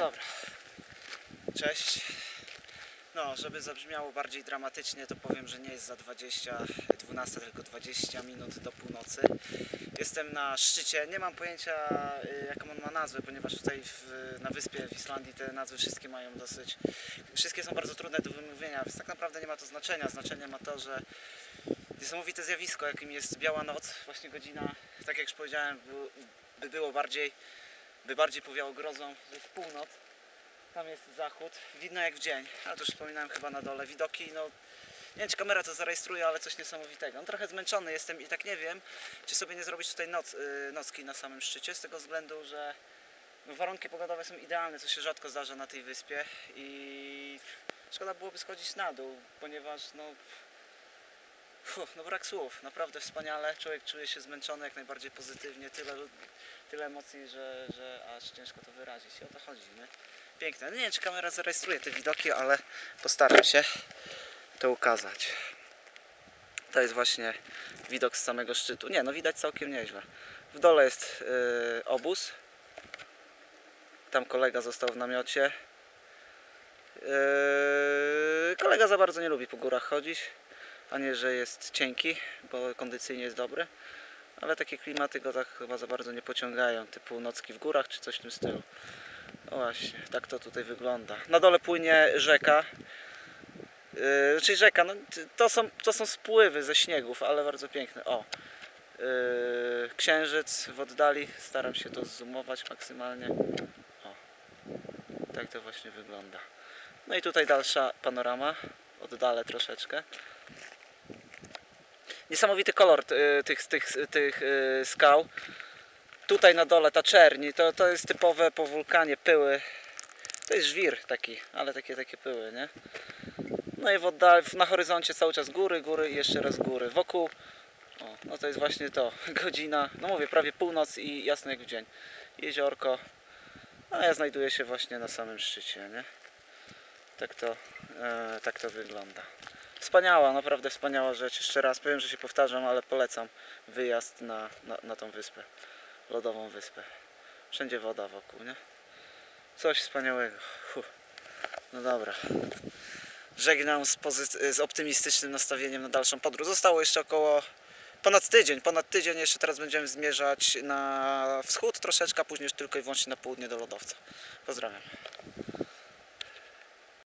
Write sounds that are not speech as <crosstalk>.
dobra. Cześć. No, żeby zabrzmiało bardziej dramatycznie, to powiem, że nie jest za 20, 12, tylko 20 minut do północy. Jestem na szczycie. Nie mam pojęcia, y, jaką on ma nazwę, ponieważ tutaj w, na wyspie w Islandii te nazwy wszystkie mają dosyć. Wszystkie są bardzo trudne do wymówienia, więc tak naprawdę nie ma to znaczenia. Znaczenie ma to, że niesamowite zjawisko, jakim jest biała noc, właśnie godzina, tak jak już powiedziałem, by, by było bardziej, by bardziej powiało grozą, jest północ. Tam jest zachód, widno jak w dzień, ale to już wspominałem chyba na dole. Widoki, no nie wiem czy kamera to zarejestruje, ale coś niesamowitego. No, trochę zmęczony jestem i tak nie wiem, czy sobie nie zrobić tutaj noc, yy, nocki na samym szczycie, z tego względu, że no, warunki pogodowe są idealne, co się rzadko zdarza na tej wyspie i szkoda byłoby schodzić na dół, ponieważ no, Fuh, no brak słów, naprawdę wspaniale. Człowiek czuje się zmęczony jak najbardziej pozytywnie, tyle, tyle emocji, że, że aż ciężko to wyrazić. I o to chodzi, nie? Piękne. No nie wiem, czy kamera zarejestruje te widoki, ale postaram się to ukazać. To jest właśnie widok z samego szczytu. Nie, no widać całkiem nieźle. W dole jest yy, obóz. Tam kolega został w namiocie. Yy, kolega za bardzo nie lubi po górach chodzić. A nie, że jest cienki, bo kondycyjnie jest dobry. Ale takie klimaty go tak chyba za bardzo nie pociągają, typu nocki w górach czy coś w tym stylu. No właśnie, tak to tutaj wygląda. Na dole płynie rzeka. Yy, czyli rzeka, no, to, są, to są spływy ze śniegów, ale bardzo piękne. O, yy, księżyc w oddali, staram się to zoomować maksymalnie. O, tak to właśnie wygląda. No i tutaj dalsza panorama, oddalę troszeczkę. Niesamowity kolor y, tych, tych, tych y, skał. Tutaj na dole ta czerni, to, to jest typowe po wulkanie, pyły. To jest żwir taki, ale takie takie pyły, nie? No i w na horyzoncie cały czas góry, góry i jeszcze raz góry. Wokół, o, no to jest właśnie to, <laughs> godzina, no mówię, prawie północ i jasno jak w dzień. Jeziorko, a ja znajduję się właśnie na samym szczycie, nie? Tak to, e, tak to wygląda. Wspaniała, naprawdę wspaniała rzecz. Jeszcze raz powiem, że się powtarzam, ale polecam wyjazd na, na, na tą wyspę. Lodową wyspę. Wszędzie woda wokół, nie? Coś wspaniałego. Fuh. No dobra. Żegnam z, z optymistycznym nastawieniem na dalszą podróż. Zostało jeszcze około ponad tydzień. Ponad tydzień jeszcze teraz będziemy zmierzać na wschód troszeczkę, a później już tylko i wyłącznie na południe do lodowca. Pozdrawiam.